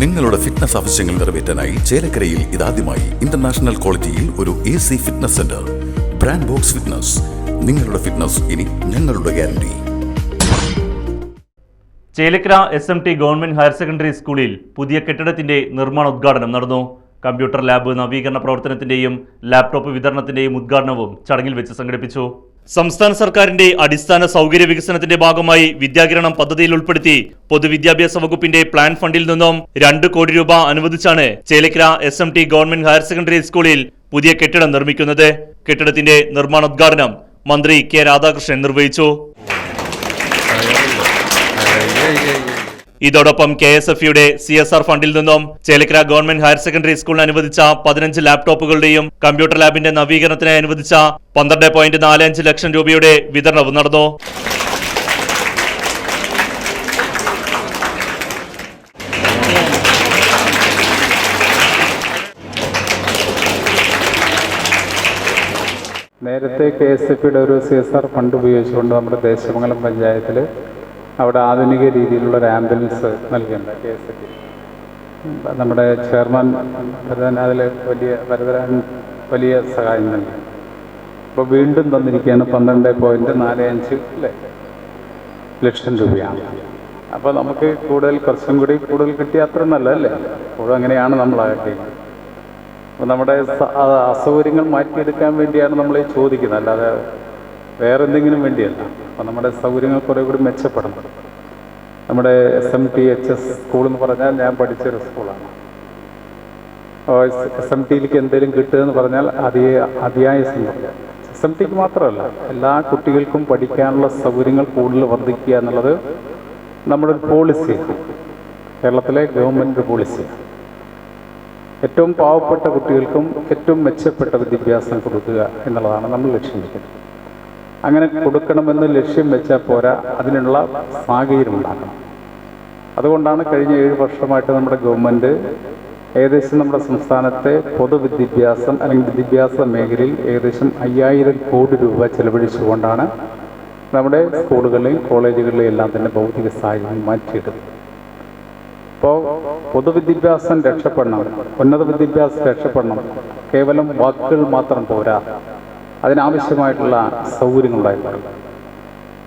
നിങ്ങളുടെ ഫിറ്റ്നസ് ആവശ്യങ്ങൾ നിറവേറ്റാനായി ചേലക്കരയിൽ ഇതാദ്യമായി ഇന്റർനാഷണൽ ക്വാളിറ്റിയിൽ ഒരു A C fitness centre brand box fitness നിങ്ങളുടെ ഫിറ്റ്നസ് ഇനി ഞങ്ങളുടെ guarantee Chelakkara S M T government higher secondary സ്കൂളിൽ പുതിയ കെട്ടിടത്തിന്റെ നിർമ്മാണ ഉദ്ഘാടനം നടന്നു. കമ്പ്യൂട്ടർ ലാബ് നവീകരണ പ്രവർത്തനത്തിന്റെയും ലാപ്ടോപ്പ് വിതരണത്തിന്റെയും ഉദ്ഘാടനവും ചടങ്ങിൽ വെച്ച് സംഘടിപ്പിച്ചു. സംസ്ഥാന സർക്കാരിന്റെ അടിസ്ഥാന സൗകര്യ വികസനത്തിന്റെ ഭാഗമായി വിദ്യാകിരണം പദ്ധതിയിൽ ഉൾപ്പെടുത്തി പൊതുവിദ്യാഭ്യാസ വകുപ്പിന്റെ പ്ലാൻ ഫണ്ടിൽ നിന്നും രണ്ട് കോടി രൂപ അനുവദിച്ചാണ് Chelakkara S M T government higher secondary സ്കൂളിൽ പുതിയ കെട്ടിടം നിർമ്മിക്കുന്നത് കെട്ടിടത്തിന്റെ നിർമ്മാണോദ്ഘാടനം മന്ത്രി കെ രാധാകൃഷ്ണൻ നിർവഹിച്ചു ഇതോടൊപ്പം കെ എസ് എഫ് യുടെ സി എസ് ആർ ഫണ്ടിൽ നിന്നും ചേലക്കര ഗവൺമെന്റ് ഹയർ സെക്കൻഡറി സ്കൂളിന് അനുവദിച്ച പതിനഞ്ച് ലാപ്ടോപ്പുകളുടെയും കമ്പ്യൂട്ടർ ലാബിന്റെ നവീകരണത്തിനായി അനുവദിച്ച പന്ത്രണ്ട് പോയിന്റ് നാല് അഞ്ച് ലക്ഷം രൂപയുടെ വിതരണവും നടന്നു. നേരത്തെ കെ എസ് എഫ് ഒരു സി എസ് ആർ ഫണ്ട് ഉപയോഗിച്ചുകൊണ്ട് നമ്മുടെ ദേശമംഗലം പഞ്ചായത്തിൽ അവിടെ ആധുനിക രീതിയിലുള്ള ഒരു ആംബുലൻസ് നൽകേണ്ട കെ എസ് നമ്മുടെ ചെയർമാൻ ഭരതൻ അതിൽ വലിയ ഭരതരാൻ വലിയ സഹായം നൽകി. അപ്പോൾ വീണ്ടും തന്നിരിക്കുകയാണ് പന്ത്രണ്ട് പോയിന്റ് നാല് അഞ്ച് അല്ലേ? ലക്ഷം രൂപയാണ്. അപ്പോൾ നമുക്ക് കൂടുതൽ കുറച്ചും കൂടി കൂടുതൽ കിട്ടിയ അത്ര നല്ലതല്ലേ അപ്പോഴും അങ്ങനെയാണ് നമ്മൾ ആകട്ടെ അപ്പോൾ നമ്മുടെ അസൗകര്യങ്ങൾ മാറ്റിയെടുക്കാൻ വേണ്ടിയാണ് നമ്മൾ ചോദിക്കുന്നത്. അല്ലാതെ വേറെ എന്തെങ്കിലും വേണ്ടിയല്ല. അപ്പോൾ നമ്മുടെ സൗകര്യങ്ങൾ കുറേ കൂടി മെച്ചപ്പെടണം നമ്മുടെ S M T H S school എന്ന് പറഞ്ഞാൽ ഞാൻ പഠിച്ചൊരു സ്കൂളാണ് എസ് എം ടിയിലേക്ക് എന്തെങ്കിലും കിട്ടുക എന്ന് പറഞ്ഞാൽ അതി അതിയായ സംഭവം. എസ് എം ടിക്ക് മാത്രമല്ല എല്ലാ കുട്ടികൾക്കും പഠിക്കാനുള്ള സൗകര്യങ്ങൾ കൂടുതൽ വർദ്ധിക്കുക എന്നുള്ളത് നമ്മുടെ ഒരു പോളിസിയാണ് കേരളത്തിലെ ഗവൺമെന്റ് പോളിസിയാണ് ഏറ്റവും പാവപ്പെട്ട കുട്ടികൾക്കും ഏറ്റവും മെച്ചപ്പെട്ട വിദ്യാഭ്യാസം കൊടുക്കുക എന്നുള്ളതാണ് നമ്മൾ ലക്ഷ്യം വെക്കുന്നത്. അങ്ങനെ കൊടുക്കണമെന്ന് ലക്ഷ്യം വെച്ചാൽ പോരാ. അതിനുള്ള സാഹചര്യം ഉണ്ടാക്കണം അതുകൊണ്ടാണ് കഴിഞ്ഞ ഏഴ് വർഷമായിട്ട് നമ്മുടെ ഗവൺമെന്റ് ഏകദേശം നമ്മുടെ സംസ്ഥാനത്തെ പൊതുവിദ്യാഭ്യാസം അല്ലെങ്കിൽ വിദ്യാഭ്യാസ മേഖലയിൽ ഏകദേശം അയ്യായിരം കോടി രൂപ ചെലവഴിച്ചുകൊണ്ടാണ് നമ്മുടെ സ്കൂളുകളിലെയും കോളേജുകളിലെയും എല്ലാം തന്നെ ഭൗതിക സാഹചര്യം മാറ്റിയിട്ടത്. ഇപ്പോൾ പൊതുവിദ്യാഭ്യാസം രക്ഷപ്പെടണം. ഉന്നത വിദ്യാഭ്യാസം രക്ഷപ്പെടണം. കേവലം വാക്കുകൾ മാത്രം പോരാ. അതിനാവശ്യമായിട്ടുള്ള സൗകര്യങ്ങൾ ഉണ്ടായിട്ടുണ്ട്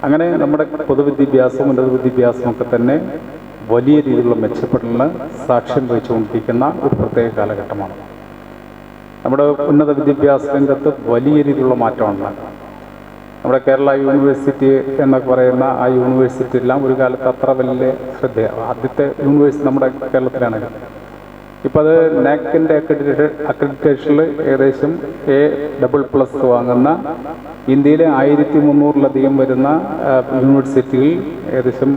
അങ്ങനെ നമ്മുടെ പൊതുവിദ്യാഭ്യാസം ഉന്നത വിദ്യാഭ്യാസം ഒക്കെ തന്നെ വലിയ രീതിയിലുള്ള മെച്ചപ്പെടലിന് സാക്ഷ്യം വഹിച്ചുകൊണ്ടിരിക്കുന്ന ഒരു പ്രത്യേക കാലഘട്ടമാണ്. നമ്മുടെ ഉന്നത വിദ്യാഭ്യാസ രംഗത്ത് വലിയ രീതിയിലുള്ള മാറ്റമാണ്. നമ്മുടെ കേരള യൂണിവേഴ്സിറ്റി എന്നൊക്കെ പറയുന്ന ആ യൂണിവേഴ്സിറ്റി എല്ലാം ഒരു കാലത്ത് അത്ര വലിയ ശ്രദ്ധ ആദ്യത്തെ യൂണിവേഴ്സിറ്റി നമ്മുടെ കേരളത്തിലാണ് ഇപ്പം അത് നാക്കിന്റെ അക്രഡിറ്റേഷൻ അക്രഡിറ്റേഷനിൽ ഏകദേശം എ ഡബിൾ പ്ലസ് വാങ്ങുന്ന ഇന്ത്യയിലെ ആയിരത്തി മുന്നൂറിലധികം വരുന്ന യൂണിവേഴ്സിറ്റിയിൽ ഏകദേശം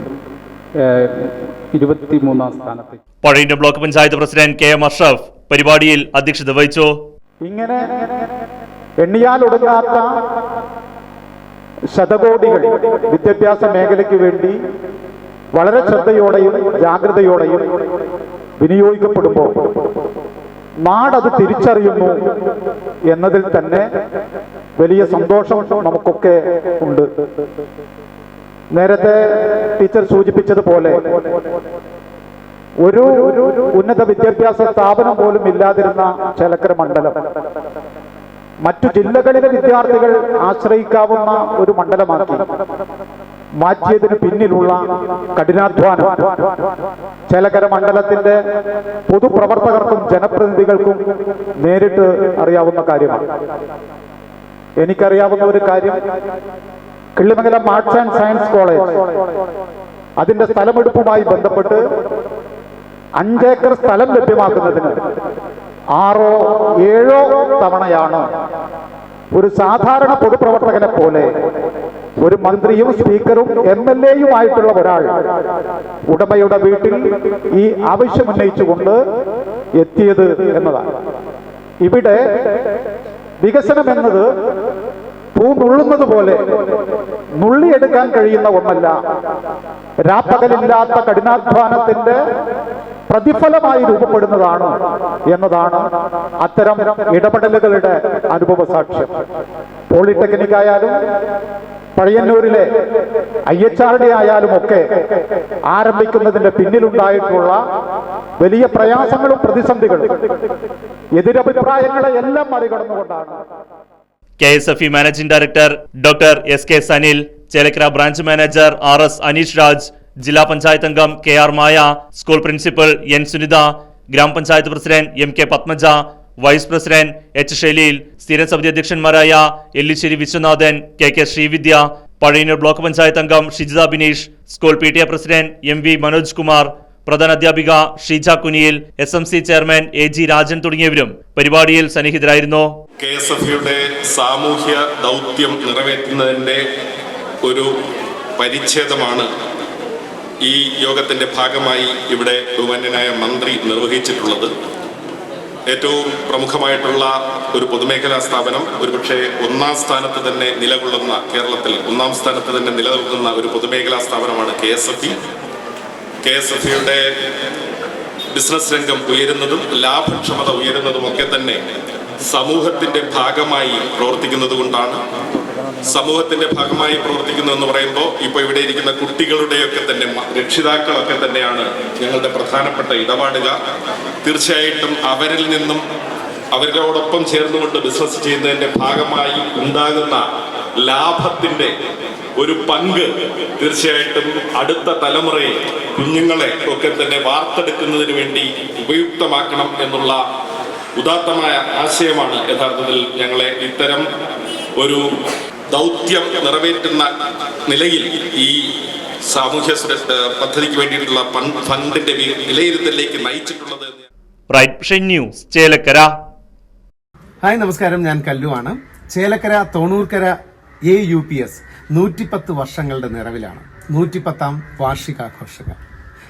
ഇരുപത്തി മൂന്നാം സ്ഥാനത്ത് പഴയ block panchayat president K M Ashraf പരിപാടിയിൽ അധ്യക്ഷത വഹിച്ചു. ഇങ്ങനെ എണ്ണിയാൽ ഒടുങ്ങാത്ത ശതകോടികൾ വിദ്യാഭ്യാസ മേഖലയ്ക്ക് വേണ്ടി വളരെ ശ്രദ്ധയോടെയും ജാഗ്രതയോടെയും വിനിയോഗിക്കപ്പെടുമ്പോൾ നാടത് തിരിച്ചറിയുന്നു എന്നതിൽ തന്നെ വലിയ സന്തോഷം നമുക്കൊക്കെ ഉണ്ട്. നേരത്തെ ടീച്ചർ സൂചിപ്പിച്ചതുപോലെ ഒരു ഉന്നത വിദ്യാഭ്യാസ സ്ഥാപനം പോലും ഇല്ലാതിരുന്ന ചേലക്കര മണ്ഡലം മറ്റു ജില്ലകളിലെ വിദ്യാർത്ഥികൾ ആശ്രയിക്കാവുന്ന ഒരു മണ്ഡലമാക്കി. മാറ്റിയതിന് പിന്നിലുള്ള കഠിനാധ്വാനം. ചേലക്കര മണ്ഡലത്തിന്റെ പൊതുപ്രവർത്തകർക്കും ജനപ്രതിനിധികൾക്കും നേരിട്ട് അറിയാവുന്ന കാര്യമാണ്. എനിക്കറിയാവുന്ന ഒരു കാര്യം. Killimangalam arts and science college. അതിന്റെ സ്ഥലമെടുപ്പുമായി ബന്ധപ്പെട്ട് അഞ്ചേക്കർ സ്ഥലം ലഭ്യമാക്കുന്നതിന് ആറോ ഏഴോ തവണയാണ് ഒരു സാധാരണ പൊതുപ്രവർത്തകനെ പോലെ ഒരു മന്ത്രിയും സ്പീക്കറും എം എൽ എയും ആയിട്ടുള്ള ഒരാൾ. ഉടമയുടെ വീട്ടിൽ ഈ ആവശ്യം ഉന്നയിച്ചുകൊണ്ട് എത്തിയത് എന്നതാണ്. ഇവിടെ വികസനം എന്നത് പൂ നുള്ളുന്നത് പോലെ നുള്ളിയെടുക്കാൻ കഴിയുന്ന ഒന്നല്ല. രാപ്പകലില്ലാത്ത കഠിനാധ്വാനത്തിന്റെ പ്രതിഫലമായി രൂപപ്പെടുന്നതാണ് എന്നതാണ് അത്തരം ഇടപെടലുകളുടെ അനുഭവ സാക്ഷ്യം പോളിടെക്നിക് ആയാലും പഴയന്നൂരിലെ ഐ എച്ച് ആർ ഡി ആയാലും ഒക്കെ ആരംഭിക്കുന്നതിന്റെ പിന്നിലുണ്ടായിട്ടുള്ള വലിയ പ്രയാസങ്ങളും പ്രതിസന്ധികളും എതിരഭിപ്രായങ്ങളെ എല്ലാം മറികടന്നുകൊണ്ടാണ്. K S F E managing director doctor S K Sanil Chelakkara branch manager R S Aneesh Raj ജില്ലാ പഞ്ചായത്ത് അംഗം K R Maya school principal N Sunitha ഗ്രാമപഞ്ചായത്ത് president M K Padmaja vice president H Shaleel സ്ഥിരം സമിതി അധ്യക്ഷന്മാരായ Ellissery Viswanathan K K Sreevidya Pazhayannur block panchayat അംഗം Shijitha Bineesh school P T A president M V Manoj Kumar പ്രധാന അധ്യാപിക Sheeja Kuniyil S M C chairman A G Rajan തുടങ്ങിയവരും പരിപാടിയിൽ സന്നിഹിതരായിരുന്നു. K S F യുടെ സാമൂഹ്യ ദൗത്യം നിറവേറ്റുന്നതിന്റെ ഒരു പരിച്ഛേദമാണ് ഈ യോഗത്തിന്റെ ഭാഗമായി ഇവിടെ ബഹുമാന്യനായ മന്ത്രി നിർവഹിച്ചിട്ടുള്ളത്. ഏറ്റവും പ്രമുഖമായിട്ടുള്ള ഒരു പൊതുമേഖലാ സ്ഥാപനം ഒരുപക്ഷെ ഒന്നാം സ്ഥാനത്ത് തന്നെ നിലകൊള്ളുന്ന കേരളത്തിൽ ഒന്നാം സ്ഥാനത്ത് തന്നെ നിലനിൽക്കുന്ന ഒരു പൊതുമേഖലാ സ്ഥാപനമാണ് K S F E. K S F ഇയുടെ ബിസിനസ് രംഗം ഉയരുന്നതും ലാഭക്ഷമത ഉയരുന്നതും ഒക്കെ തന്നെ സമൂഹത്തിന്റെ ഭാഗമായി പ്രവർത്തിക്കുന്നത് കൊണ്ടാണ് സമൂഹത്തിന്റെ ഭാഗമായി പ്രവർത്തിക്കുന്നു എന്ന് പറയുമ്പോൾ ഇപ്പോൾ ഇവിടെ ഇരിക്കുന്ന കുട്ടികളുടെയൊക്കെ തന്നെ രക്ഷിതാക്കളൊക്കെ തന്നെയാണ് ഞങ്ങളുടെ പ്രധാനപ്പെട്ട ഇടപാടുകാർ. തീർച്ചയായിട്ടും അവരിൽ നിന്നും അവരോടൊപ്പം ചേർന്നുകൊണ്ട് ബിസിനസ് ചെയ്യുന്നതിന്റെ ഭാഗമായി ഉണ്ടാകുന്ന ലാഭത്തിന്റെ ഒരു പങ്ക് തീർച്ചയായിട്ടും അടുത്ത തലമുറയെ കുഞ്ഞുങ്ങളെ ഒക്കെ തന്നെ വാർത്തെടുക്കുന്നതിന് വേണ്ടി ഉപയുക്തമാക്കണം എന്നുള്ള ഉദാത്തമായ ആശയമാണ് യഥാർത്ഥത്തിൽ ഞങ്ങളെ ഇത്തരം ഒരു ദൗത്യം നിറവേറ്റുന്ന നിലയിൽ ഈ സാമൂഹ്യ പദ്ധതിക്ക് വേണ്ടിയിട്ടുള്ള ഫണ്ട് ഫണ്ടിന്റെ വിലയിരുത്തലിലേക്ക് നയിച്ചിട്ടുള്ളത് റൈറ്റ് ന്യൂസ് ചേലക്കര ഹായ് നമസ്കാരം. ഞാൻ കല്ലുവാണ് Chelakkara Thonoorkara A U P S നൂറ്റിപ്പത്ത് വർഷങ്ങളുടെ നിറവിലാണ്. നൂറ്റിപ്പത്താം വാർഷികാഘോഷങ്ങൾ.